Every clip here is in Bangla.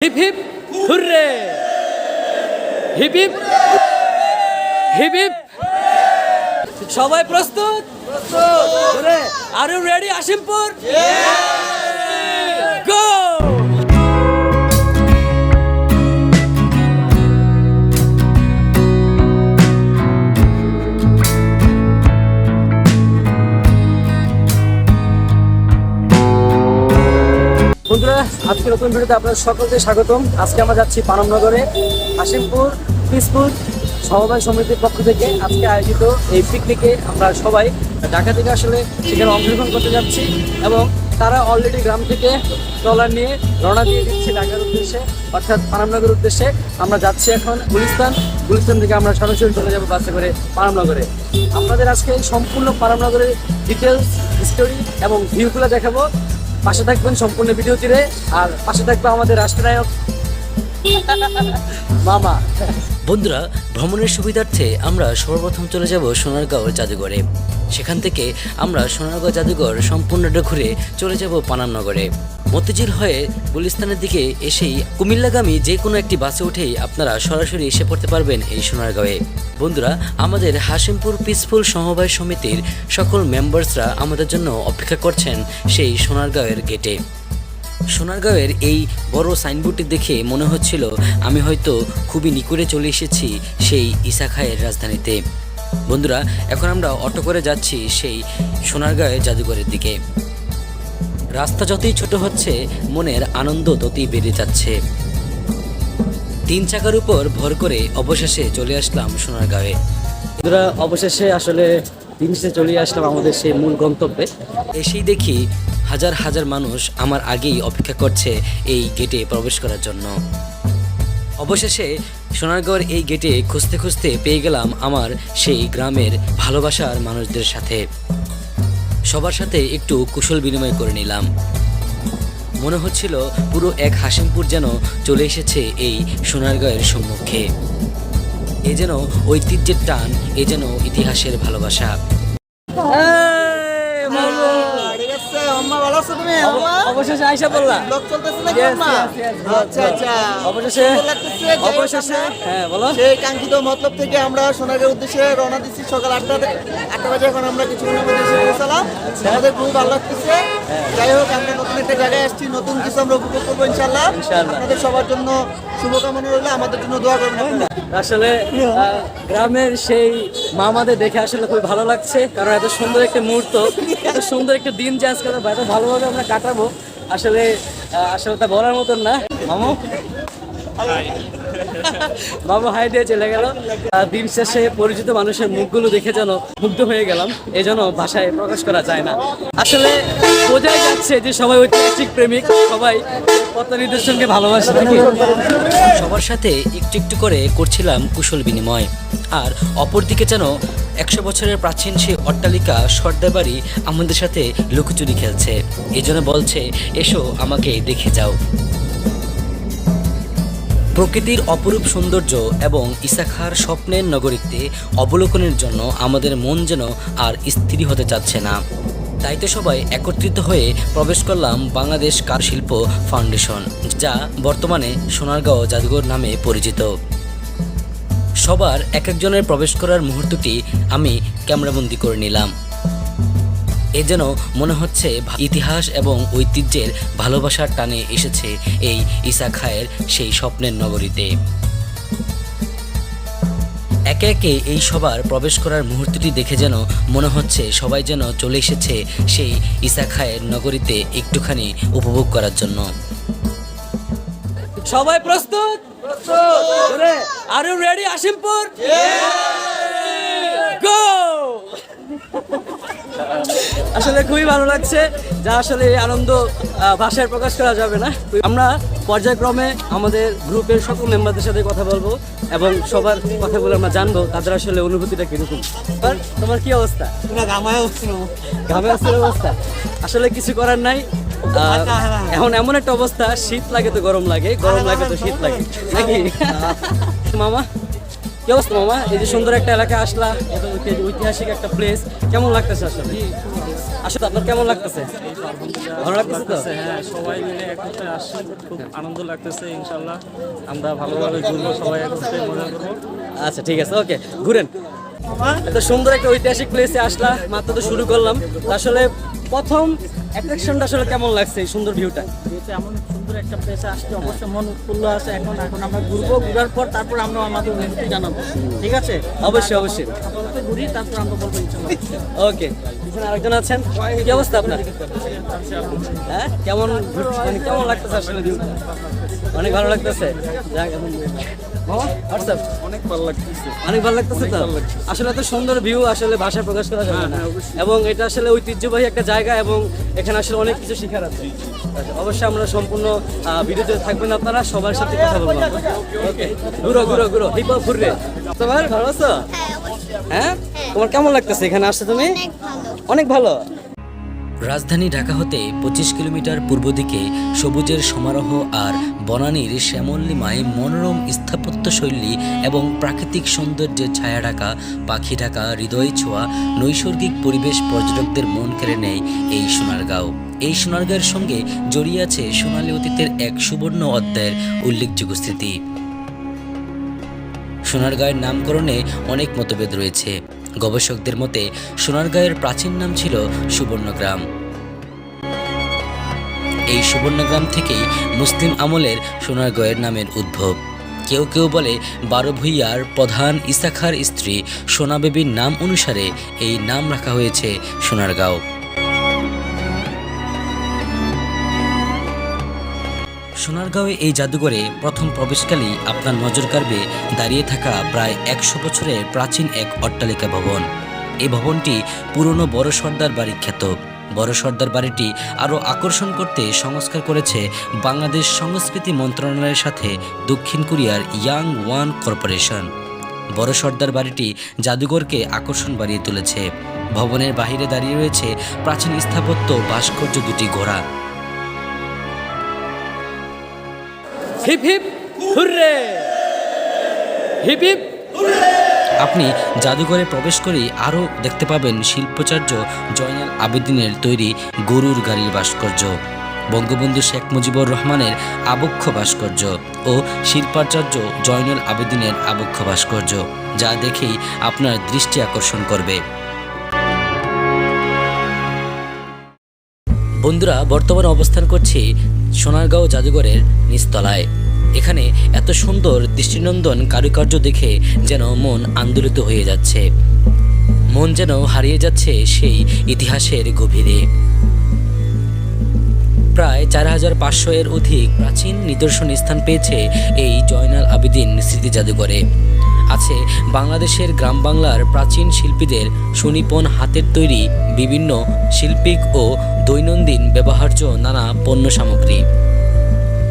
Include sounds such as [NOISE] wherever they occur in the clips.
Hip hip hurray! Hip hip hip hip. সবাই প্রস্তুত? আর ইউ রেডি আসিমপুর বন্ধুরা, আজকে নতুন ভিডিওতে আপনাদের সকলকে স্বাগতম। আজকে আমরা যাচ্ছি পানমনগরে, হাসিমপুর, পিসপুর সমবায় সমিতির পক্ষ থেকে। আজকে আয়োজিত এই পিকনিকে আমরা সবাই ঢাকা থেকে আসলে সেখানে অংশগ্রহণ করতে যাচ্ছি এবং তারা অলরেডি গ্রাম থেকে ট্রলার নিয়ে রওনা দিয়ে দিচ্ছে ঢাকার উদ্দেশ্যে, অর্থাৎ পানামনগরের উদ্দেশ্যে। আমরা যাচ্ছি এখন গুলিস্তান। গুলিস্তান থেকে আমরা সরাসরি চলে যাব বাসে করে পানামনগরে। আপনাদের আজকে সম্পূর্ণ পানামনগরের ডিটেলস হিস্টোরি এবং ভিউগুলো দেখাবো। পাশে থাকবেন সম্পূর্ণ ভিডিও আর পাশে থাকবে আমাদের রাষ্ট্রনায়ক। [LAUGHS] মামা। বন্ধুরা, ভ্রমণের সুবিধার্থে আমরা সর্বপ্রথম চলে যাব সোনারগাঁও জাদুঘরে। সেখান থেকে আমরা সোনারগাঁও জাদুঘর সম্পূর্ণটা ঘুরে চলে যাব পানামনগরে মতিঝিল হয়ে গুলিস্তানের দিকে এসেই কুমিল্লাগামী যে কোনো একটি বাসে উঠেই আপনারা সরাসরি এসে পড়তে পারবেন এই সোনারগাঁওয়ে। বন্ধুরা, আমাদের হাসিমপুর পিসফুল সমবায় সমিতির সকল মেম্বার্সরা আমাদের জন্য অপেক্ষা করছেন সেই সোনারগাঁওয়ের গেটে। সোনারগাঁওয়ের এই বড় সাইনবোর্ডটি দেখে মনে হচ্ছিল আমি হয়তো খুবই নিকটে চলে এসেছি সেই ইসাখায়ের রাজধানীতে। বন্ধুরা, এখন আমরা অটো করে যাচ্ছি সেই সোনারগাঁওয়ের জাদুঘরের দিকে। রাস্তা যতই ছোট হচ্ছে মনের আনন্দ ততই বেড়ে যাচ্ছে। তিন চাকার উপর ভর করে অবশেষে চলে আসলাম সোনারগাঁওয়ে। বন্ধুরা অবশেষে আসলে জিনিসে চলে আসলাম আমাদের সেই মূল গন্তব্যে। এসেই দেখি হাজার হাজার মানুষ আমার আগেই অপেক্ষা করছে এই গেটে প্রবেশ করার জন্য। অবশেষে সোনারগড় এই গেটে খুঁজতে খুঁজতে পেয়ে গেলাম আমার সেই গ্রামের ভালোবাসার মানুষদের সাথে। সবার সাথে একটু কুশল বিনিময় করে নিলাম। মনে হচ্ছিল পুরো এক হাসিমপুর যেন চলে এসেছে এই সোনারগাঁয়ের সম্মুখে। এ যেন ঐতিহ্যের টান, এ যেন ইতিহাসের ভালোবাসা। আম্মা ভালো আছো তুমি? আম্মা? অবশেষে আইসা বললা ব্লগ চলতেছে নাকি, আম্মা? আচ্ছা, আচ্ছা। অবশেষে অবশেষে হ্যাঁ বলো সেই কাঙ্ক্ষিত মতলব থেকে আমরা সোনারগাঁও উদ্দেশ্যে রওনা দিচ্ছি সকাল আটটা আটটা বাজে এখন আমরা কিছুক্ষণের মধ্যে এসে পৌঁছালাম আচ্ছা। আমাদের খুবই ভালো লাগতেছে হ্যাঁ। যাই হোক আমরা নতুন একটা জায়গায় আসছি নতুন কিছু আমরা উপভোগ করব ইনশাল্লাহ আপনাদের সবার জন্য শুভকামনা রইল আমাদের জন্য দোয়া করবেন। আসলে গ্রামের সেই মামাদের দেখে আসলে খুবই ভালো লাগছে কারণ এত সুন্দর একটা মুহূর্ত এত সুন্দর একটা দিন যে আজকে এত ভালোভাবে আমরা কাটাবো, আসলে আসলে তা বলার মতন না। মামু? বাবু হাই দিয়ে চলে গেল। দিন শেষে পরিচিত মানুষের মুখগুলো দেখে যেন মুগ্ধ হয়ে গেলাম এই জন্য ভাষায় প্রকাশ করা যায় না। আসলে, বোঝাই যাচ্ছে যে সবাই ঐতিহাসিক প্রেমিক, সবাই পত্র নিদর্শনকে ভালোবাসে সবার সাথে একটু একটু করে করছিলাম কুশল বিনিময়, আর অপরদিকে যেন একশো বছরের প্রাচীন সেই অট্টালিকা সর্দার বাড়ি আমাদের সাথে লুকোচুরি খেলছে। এই জন্য বলছে, এসো আমাকে দেখে যাও। প্রকৃতির অপরূপ সৌন্দর্য এবং ইসাখার স্বপ্নের নগরীতে অবলোকনের জন্য আমাদের মন যেন আর স্থির হতে চাচ্ছে না। তাই তো সবাই একত্রিত হয়ে প্রবেশ করলাম বাংলাদেশ কারুশিল্প ফাউন্ডেশন, যা বর্তমানে সোনারগাঁও জাদুঘর নামে পরিচিত। সবার এক একজনের প্রবেশ করার মুহূর্তটি আমি ক্যামেরাবন্দি করে নিলাম। এ যেন মনে হচ্ছে ইতিহাস এবং ঐতিহ্যের ভালোবাসার টানে এসেছে এই ইসা খায়ের সেই স্বপ্নের নগরীতে। একে একে এই সবার প্রবেশ করার মুহূর্তটি দেখে যেন মনে হচ্ছে সবাই যেন চলে এসেছে সেই ইসা খায়ের নগরীতে একটুখানি উপভোগ করার জন্য। সবাই প্রস্তুত? আর ইউ রেডি আসিমপুর গো আসলে খুবই ভালো লাগছে যা আসলে এই আনন্দ ভাষায় প্রকাশ করা যাবে না। আমরা পর্যায়ক্রমে আমাদের গ্রুপের সকল মেম্বারদের সাথে কথা বলব এবং সবার কথা বলে আমরা জানব তাদের আসলে অনুভূতিটা কীরকম। আর তোমার কি অবস্থা? ঘামে আসছে অবস্থা। আসলে কিছু করার নাই এখন এমন একটা অবস্থা শীত লাগে তো গরম লাগে গরম লাগে তো শীত লাগে নাকি? মামা কি অবস্থা মামা? এই যে সুন্দর একটা এলাকা আসলা ঐতিহাসিক একটা প্লেস কেমন লাগতেছে আসলে? আসলে আপনার কেমন লাগতেছে? ভালো লাগতেছে তো? হ্যাঁ সবাই মিলে আসছি খুব আনন্দ লাগতেছে ইনশাল্লাহ। আমরা ভালোভাবে ঘুরবো সবাই একত্রে মজা করব। আচ্ছা ঠিক আছে ওকে ঘুরেন। এত সুন্দর একটা ঐতিহাসিক প্লেসে আসলা মাত্র তো শুরু করলাম। আসলে প্রথম অ্যাট্রাকশনটা আসলে কেমন লাগছে এই সুন্দর ভিউটা এমন সুন্দর একটা প্লেসে আসতে অবশ্যই মন উৎফুল্ল আছে এখন এখন আমরা ঘুরবো ঘুরার পর তারপর আমরা আমাদের অনুভূতি জানাব। ঠিক আছে? অবশ্যই অবশ্যই। আপাতত ঘুরি তারপর আমরা বলব ইনশাল্লাহ ওকে। আরেকজন আছেন? কি অবস্থা আপনার? হ্যাঁ? কেমন ঘুর- মানে কেমন লাগতেছে আসলে অনেক ভালো লাগতেছে? যাক, এখন- অনেক ভালো লাগতেছে। অনেক ভালো লাগতেছে তো? আসলে এত সুন্দর ভিউ আসলে ভাষায় প্রকাশ করা যাবে না। এবং এটা আসলে ঐতিহ্যবাহী একটা জায়গা এবং এখানে আসলে অনেক কিছু শেখার আছে। আচ্ছা, অবশ্যই আমরা সম্পূর্ণ ভিডিওতে থাকবেন আপনারা সবার সাথে কথা বলব ঘুরো ঘুরো ঘুরো হিপ হপ ঘুরবে তোমার ভালো আছো? হ্যাঁ তোমার কেমন লাগতেছে? এখানে আসছে তুমি? অনেক ভালো। রাজধানী ঢাকা হতে পঁচিশ কিলোমিটার পূর্ব দিকে সবুজের সমারোহ আর বনানীর শ্যামল্লিমায় মনোরম স্থাপত্যশৈলী এবং প্রাকৃতিক সৌন্দর্যের ছায়া ঢাকা পাখি ঢাকা হৃদয় ছোঁয়া নৈসর্গিক পরিবেশ পর্যটকদের মন কেড়ে নেয় এই সোনারগাঁও। এই সোনারগাঁয়ের সঙ্গে জড়িয়ে আছে সোনালী অতীতের এক সুবর্ণ অধ্যায়ের উল্লেখযোগ্য স্মৃতি। সোনারগাঁয়ের নামকরণে অনেক মতভেদ রয়েছে। গবেষকদের মতে, সোনারগাঁয়ের প্রাচীন নাম ছিল সুবর্ণগ্রাম। এই সুবর্ণগ্রাম থেকেই মুসলিম আমলের সোনারগাঁয়ের নামের উদ্ভব। কেউ কেউ বলে বারো ভূইয়ার প্রধান ইসাখার স্ত্রী সোনাবেবীর নাম অনুসারে এই নাম রাখা হয়েছে সোনারগাঁও। সোনারগাঁওয়ে এই জাদুঘরে প্রথম প্রবেশকালেই আপনার নজর কাড়বে দাঁড়িয়ে থাকা প্রায় একশো বছরের প্রাচীন এক অট্টালিকা ভবন। এই ভবনটি পুরনো বড় সর্দার বাড়ি খ্যাত। বড় সর্দার বাড়িটি আরও আকর্ষণ করতে সংস্কার করেছে বাংলাদেশ সংস্কৃতি মন্ত্রণালয়ের সাথে দক্ষিণ কোরিয়ার ইয়াং ওয়ান কর্পোরেশন। বড় সর্দার বাড়িটি জাদুঘরকে আকর্ষণ বাড়িয়ে তুলেছে। ভবনের বাহিরে দাঁড়িয়ে রয়েছে প্রাচীন স্থাপত্য ভাস্কর্য দুটি ঘোড়া। Hip hip, hurray! Hip hip আপনি জাদুঘরে প্রবেশ করেই আরও দেখতে পাবেন শিল্পাচার্য জয়নাল আবেদিনের তৈরি গরুর গাড়ির ভাস্কর্য, বঙ্গবন্ধু শেখ মুজিবুর রহমানের আবক্ষ ভাস্কর্য ও শিল্পাচার্য জয়নুল আবেদিনের আবক্ষ ভাস্কর্য, যা দেখেই আপনার দৃষ্টি আকর্ষণ করবে। বন্ধুরা, বর্তমানে অবস্থান করছি সোনারগাঁও জাদুঘরের নিচতলায়। এখানে এত সুন্দর দৃষ্টিনন্দন কারুকার্য দেখে যেন মন আন্দোলিত হয়ে যাচ্ছে। মন যেন হারিয়ে যাচ্ছে সেই ইতিহাসের গভীরে। প্রায় চার হাজার পাঁচশো এর অধিক প্রাচীন নিদর্শন স্থান পেয়েছে এই জয়নাল আবেদিন স্মৃতি জাদুঘরে। আছে বাংলাদেশের গ্রাম বাংলার প্রাচীন শিল্পীদের সুনিপন হাতের তৈরি বিভিন্ন শিল্পিক ও দৈনন্দিন ব্যবহার্য নানা পণ্য সামগ্রী।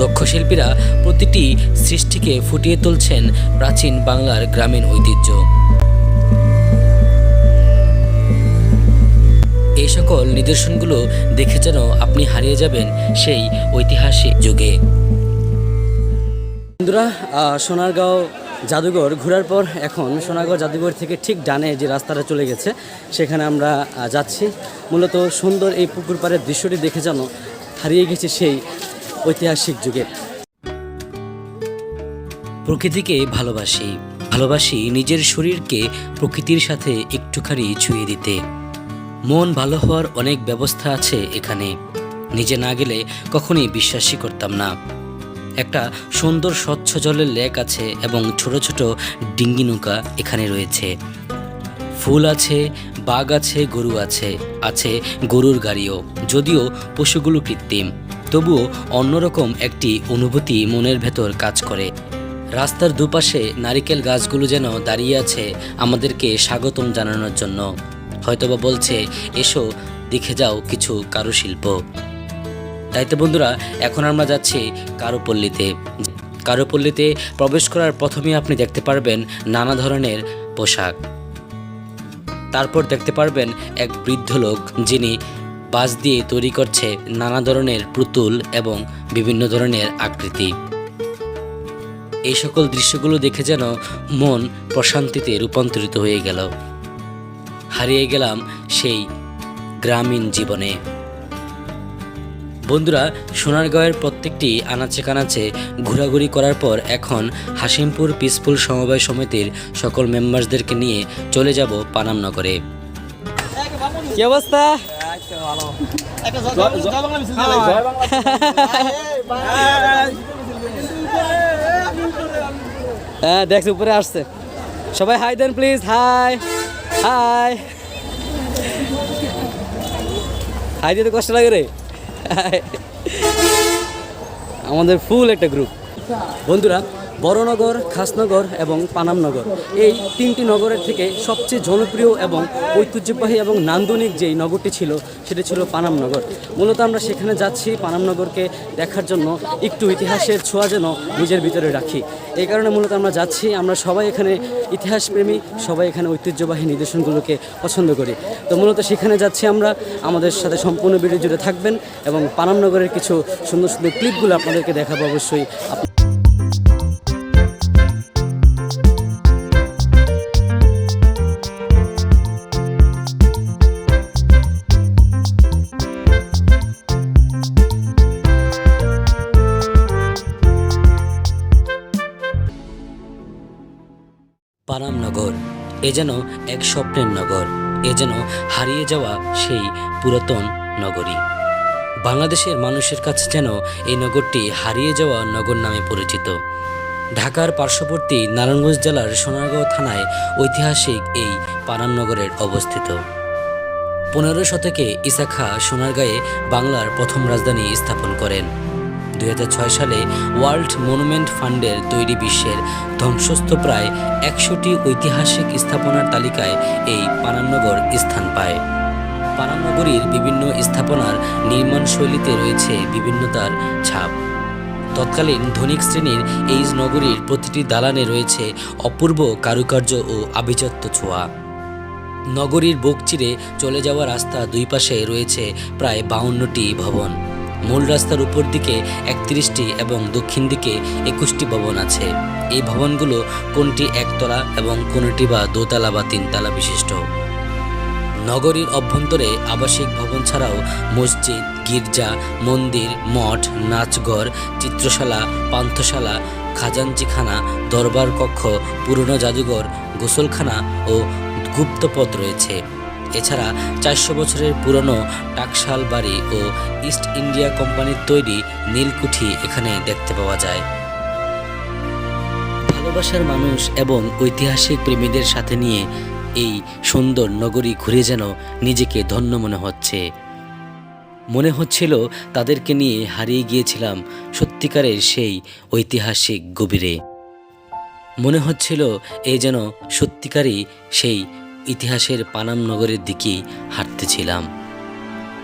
দক্ষ শিল্পীরা প্রতিটি সৃষ্টিকে ফুটিয়ে তুলছেন প্রাচীন বাংলার গ্রামীণ ঐতিহ্য। এই সকল নিদর্শনগুলো দেখে যেন আপনি হারিয়ে যাবেন সেই ঐতিহাসিক যুগে। বন্ধুরা সোনারগাঁও জাদুঘর ঘোরার পর এখন সোনারগাঁও জাদুঘর থেকে ঠিক ডানে যে রাস্তাটা চলে গেছে, সেখানে আমরা যাচ্ছি। মূলত সুন্দর এই পুকুর পাড়ের দৃশ্যটি দেখে যেন হারিয়ে গেছে সেই ঐতিহাসিক যুগে। প্রকৃতিকে ভালোবাসি ভালোবাসি নিজের শরীরকে প্রকৃতির সাথে একটুখানি ছুঁয়ে দিতে। মন ভালো হওয়ার অনেক ব্যবস্থা আছে এখানে। নিজে না গেলে কখনোই বিশ্বাসই করতাম না। একটা সুন্দর স্বচ্ছ জলের লেক আছে এবং ছোট ছোট ডিঙ্গি নৌকা এখানে রয়েছে। ফুল আছে, বাঘ আছে, গরু আছে আছে গরুর গাড়িও, যদিও পশুগুলো কৃত্রিম। তবুও অন্যরকম একটি অনুভূতি মনের ভেতর কাজ করে। রাস্তার দুপাশে নারিকেল গাছগুলো যেন দাঁড়িয়ে আছে আমাদেরকে স্বাগতম জানানোর জন্য। হয়তোবা বলছে, এসো, দেখে যাও কিছু কারুশিল্প। তাই তো বন্ধুরা, এখন আমরা যাচ্ছি কারুপল্লীতে। কারুপল্লীতে প্রবেশ করার প্রথমে আপনি দেখতে পারবেন নানা ধরনের পোশাক। তারপর দেখতে পারবেন এক বৃদ্ধ লোক যিনি বাঁশ দিয়ে তৈরি করছে নানা ধরনের পুতুল এবং বিভিন্ন ধরনের আকৃতি। এই সকল দৃশ্যগুলো দেখে যেন মন প্রশান্তিতে রূপান্তরিত হয়ে গেল। হারিয়ে গেলাম সেই গ্রামীণ জীবনে। বন্ধুরা সোনারগাঁয়ের প্রত্যেকটি আনাচে কানাচে ঘোরাঘুরি করার পর এখন হাসিমপুর পিসফুল সমবায় সমিতির সকল মেম্বারসদেরকে নিয়ে চলে যাব পানামনগরে কি অবস্থা? হ্যাঁ উপরে আসছে। সবাই হাই দেন প্লিজ হাই। হাই। হাই দিতে কষ্ট লাগে রে. আমাদের ফুল একটা গ্রুপ বন্ধুরা বড়নগর, খাসনগর এবং পানামনগর। এই তিনটি নগরের থেকে সবচেয়ে জনপ্রিয় এবং ঐতিহ্যবাহী এবং নান্দনিক যেই নগরটি ছিল, সেটি ছিল পানামনগর। মূলত আমরা সেখানে যাচ্ছি পানামনগরকে দেখার জন্য। একটু ইতিহাসের ছোঁয়া যেন নিজের ভিতরে রাখি। এই কারণে মূলত আমরা যাচ্ছি, আমরা সবাই এখানে ইতিহাসপ্রেমী, সবাই এখানে ঐতিহ্যবাহী নিদর্শনগুলোকে পছন্দ করি। তো মূলত সেখানে যাচ্ছি আমরা, আমাদের সাথে সম্পূর্ণ ভিডিও জুড়ে থাকবেন এবং পানামনগরের কিছু সুন্দর সুন্দর ক্লিপগুলো আপনাদেরকে দেখাবো অবশ্যই। এ যেন এক স্বপ্নের নগর, এ যেন হারিয়ে যাওয়া সেই পুরাতন নগরী। বাংলাদেশের মানুষের কাছে যেন এই নগরটি হারিয়ে যাওয়া নগর নামে পরিচিত। ঢাকার পার্শ্ববর্তী নারায়ণগঞ্জ জেলার সোনারগাঁও থানায় ঐতিহাসিক এই পানামনগরের অবস্থিত। পনেরো শতকে ইসাখা সোনারগাঁয়ে বাংলার প্রথম রাজধানী স্থাপন করেন। দু হাজার ছয় সালে ওয়ার্ল্ড মনুমেন্ট ফান্ডের তৈরি বিশ্বের ধ্বংসস্থ প্রায় একশোটি ঐতিহাসিক স্থাপনার তালিকায় এই পানামনগর স্থান পায়। পানামনগরীর বিভিন্ন স্থাপনার নির্মাণ শৈলীতে রয়েছে বিভিন্নতার ছাপ। তৎকালীন ধনিক শ্রেণির এই নগরীর প্রতিটি দালানে রয়েছে অপূর্ব কারুকার্য ও আভিজাত্য ছোঁয়া। নগরীর বুক চলে যাওয়া রাস্তা দুই পাশে রয়েছে প্রায় বাউন্নটি ভবন। মূল রাস্তার উপর দিকে একত্রিশটি এবং দক্ষিণ দিকে একুশটি ভবন আছে। এই ভবনগুলো কোনটি একতলা এবং কোনটি বা দোতলা বা তিনতলা বিশিষ্ট। নগরীর অভ্যন্তরে আবাসিক ভবন ছাড়াও মসজিদ, গির্জা, মন্দির, মঠ, নাচঘর, চিত্রশালা, পান্থশালা, খাজাঞ্চিখানা, দরবার কক্ষ, পুরনো জাদুঘর, গোসলখানা ও গুপ্তপথ রয়েছে। এছাড়া চারশো বছরের পুরনো টাকশাল বাড়ি ও ইস্ট ইন্ডিয়া কোম্পানির তৈরি নীলকুঠি এখানে দেখতে পাওয়া যায়। ভালোবাসার মানুষ এবং ঐতিহাসিক প্রেমীদের সাথে নিয়ে এই সুন্দর নগরী ঘুরে যেন নিজেকে ধন্য মনে হচ্ছে। মনে হচ্ছিল তাদেরকে নিয়ে হারিয়ে গিয়েছিলাম সত্যিকারের সেই ঐতিহাসিক গভীরে। মনে হচ্ছিল এই যেন সত্যিকারই সেই ইতিহাসের পানাম নগরের দিকেই হাঁটতেছিলাম।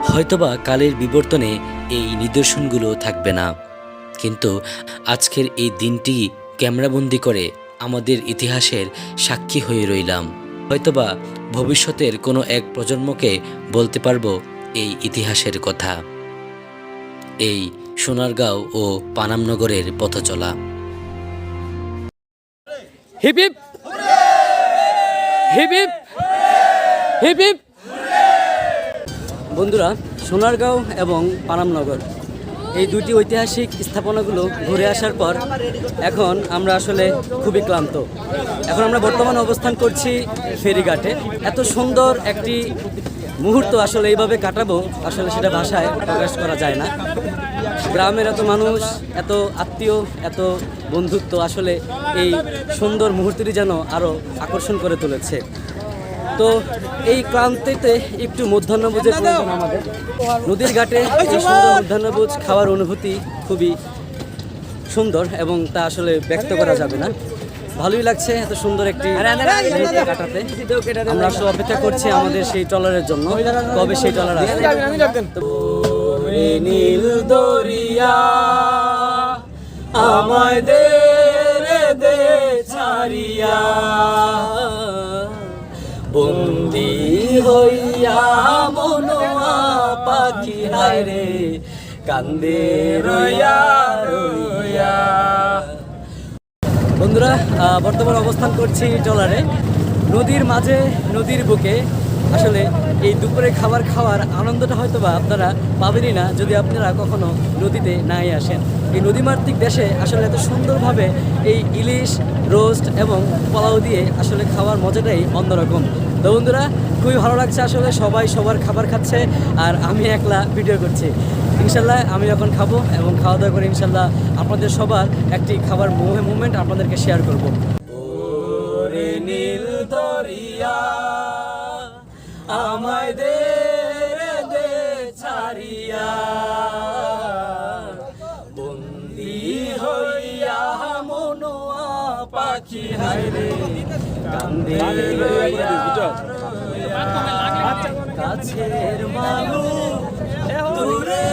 হয়তোবা কালের বিবর্তনে এই নিদর্শনগুলো থাকবে না। কিন্তু আজকের এই দিনটি ক্যামেরাবন্দি করে আমাদের ইতিহাসের সাক্ষী হয়ে রইলাম। হয়তোবা ভবিষ্যতের কোনো এক প্রজন্মকে বলতে পারব এই ইতিহাসের কথা। এই সোনারগাঁও ও পানামনগরের পথ চলা। Hip hip hip hip hip hip. বন্ধুরা, সোনারগাঁও এবং পানামনগর, এই দুটি ঐতিহাসিক স্থাপনাগুলো ঘুরে আসার পর এখন আমরা আসলে খুবই ক্লান্ত। এখন আমরা বর্তমানে অবস্থান করছি ফেরিঘাটে। এত সুন্দর একটি মুহূর্ত আসলে এইভাবে কাটাবো, আসলে সেটা ভাষায় প্রকাশ করা যায় না। গ্রামের এত মানুষ, এত আত্মীয়, এত বন্ধুত্ব আসলে এই সুন্দর মুহূর্তটি যেন আরও আকর্ষণ করে তুলেছে। তো এই ক্লান্তিতে একটু মধ্যাহ্নভোজের প্রয়োজন আমাদের। নদীর ঘাটে এই সুন্দর মধ্যাহ্নভোজ খাওয়ার অনুভূতি খুবই সুন্দর এবং তা আসলে ব্যক্ত করা যাবে না। ভালোই লাগছে এত সুন্দর একটি কাটাতে। আমরা সব অপেক্ষা করছি আমাদের সেই ট্রলারের জন্য কবে সেই ট্রলার আসবে। নীল দরিয়া আমায় দে ছাড়িয়া। মনোয়া পাখি হায় রে কান্দে রইয়া বন্ধুরা বর্তমান অবস্থান করছি ট্রলারে। নদীর মাঝে, নদীর বুকে। আসলে এই দুপুরে খাবার খাওয়ার আনন্দটা হয়তো বা আপনারা পাবেনই না, যদি আপনারা কখনো নদীতে নাই আসেন। এই নদীমাতৃক দেশে আসলে এত সুন্দরভাবে এই ইলিশ, রোস্ট এবং পোলাও দিয়ে আসলে খাওয়ার মজাটাই অন্যরকম। তো বন্ধুরা, খুবই ভালো লাগছে আসলে সবাই সবার খাবার খাচ্ছে আর আমি একলা ভিডিও করছি। ইনশাল্লাহ আমি যখন খাব এবং খাওয়া দাওয়া করে ইনশাল্লাহ আপনাদের সবার একটি খাবার মুভমেন্ট আপনাদেরকে শেয়ার করব। নীল দরিয়া, আমায় দে বন্দি হইয়া কাছের মানুষ দূরে